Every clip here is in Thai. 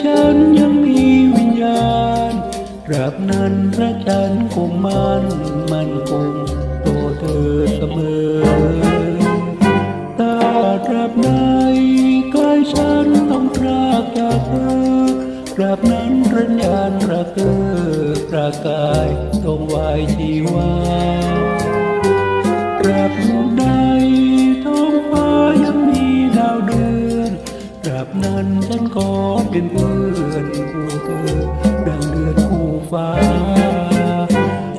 ฉันยังมีวิญญาณราบนั้นรักฉันคงมันมันคงตัวเธอเสมอถ้าตราบใดกายฉันต้องรากจากเธอตราบนั้นรัญญาณรักเธอประกายต้องไว้ชีวาตราบใด เป็นเพื่อนคู่เธอดังเดือนคู่ฟ้า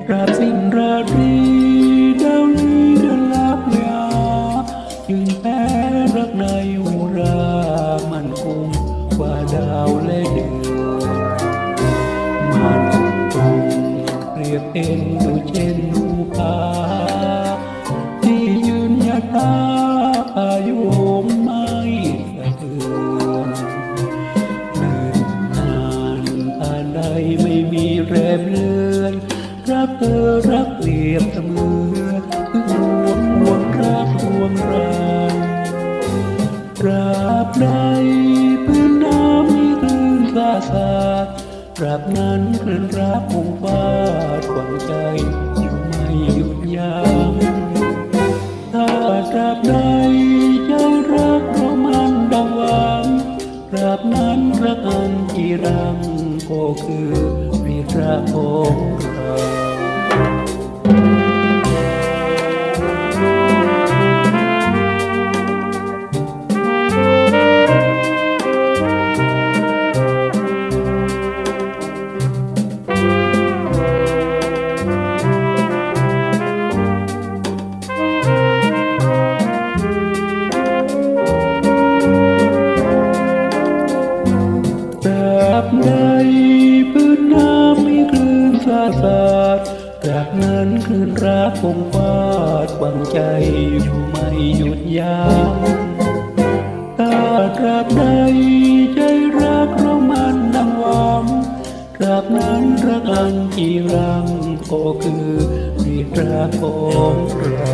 ราบสิ้นราตรีดาวนี้เดินลับยาจึงแพ้รักในอุรามันคงกว่าดาวและเดือนมันคงเปรียบเป็นดูเช่น รักเธอรักเปรียบเสมือนคือห่วงหวงรักหวงรังตราบใดพื้นน้ำมีคลื่นซาซาดตราบนั้นคลื่นรักคงฟาดหวังใจอยู่ไม่หยุดยั้งถ้าตราบใดใจรักเรามันดังหวังตราบนั้นรักอันที่รังก็คือ วีระของเราตราบใด คลื่นรักคงฟาดหวังใจอยู่ไม่หยุดยั้งตาตราบใดใจรักเรามันดังหวังตราบนั้นรักอันที่รังก็คือวีราของเรา